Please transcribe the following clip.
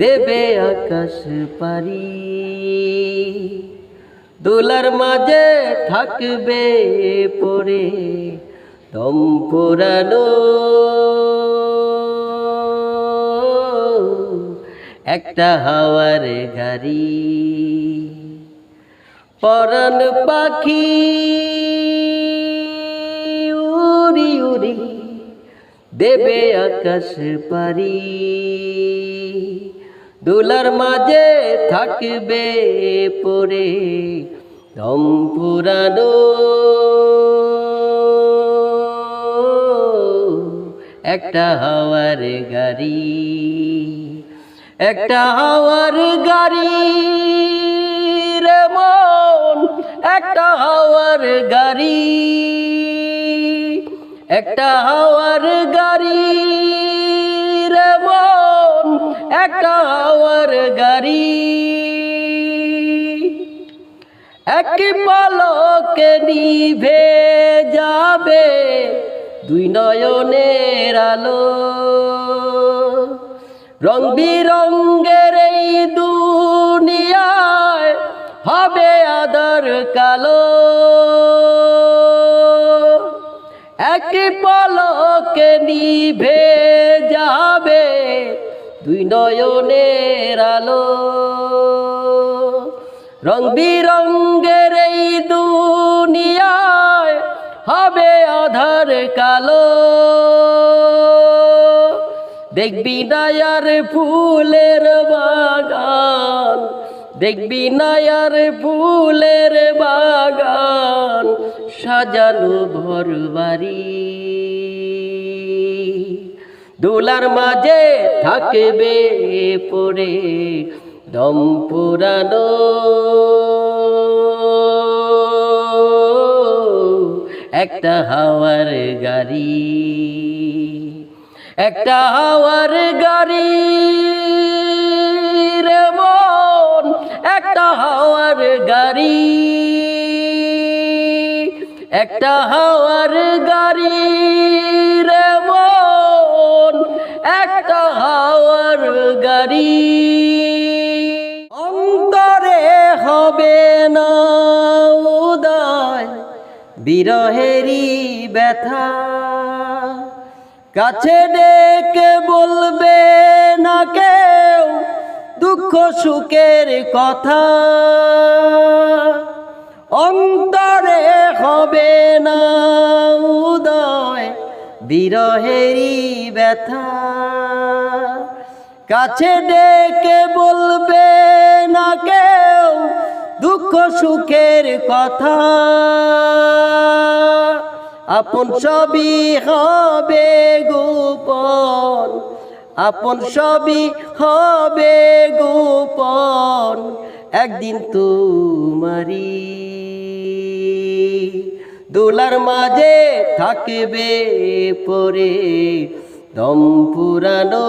দেবে আকাশ পারি। দোলার মাঝে থাকবে পরে দম পুরানো একটা হাওয়ার গাড়ি, পরাণ পাখি, উড়ি উড়ি দেবে আকাশ পারি। দোলার মাঝে থাকবে পরে দম পুরানো। একটা হাওয়ার গাড়ি, একটা হাওয়ার গাড়ি রে মন, একটা হাওয়ার গাড়ি, একটা হাওয়ার গাড়ি। একটা হাওয়ার গাড়ি। এক পলকে নিভে যাবে দুই নয়নের আলো। রং বিরঙ্গের এই দুনিয়ায় হবে আদর কালো। এক পলকে নিভে দুই নয়নের আলো। রং বিরঙ্গের এই দুনিয়ায় হবে আধার কালো। দেখবি নায়ার ফুলের বাগান, দেখবি নায়ার ফুলের বাগান, সাজানো ঘর বাড়ি দোলার মাঝে থাকবে পড়ে দম পুরানো। একটা হাওয়ার গাড়ি, একটা হাওয়ার গাড়ি রে মন, একটা হাওয়ার গাড়ি, একটা হাওয়ার গাড়ি। গাড়ি অন্তরে হবে না উদয় বিরহেরি ব্যথা। কাছে ডেকে বলবে না কেউ দুঃখ সুখের কথা। অন্তরে হবে না উদয় বিরহেরি ব্যথা। কাছে ডেকে বলবে না কেউ দুঃখ সুখের কথা। আপন সবই হবে গোপন, আপন সবই হবে গোপন, একদিন তোমারি দোলার মাঝে থাকবে পরে দম পুরানো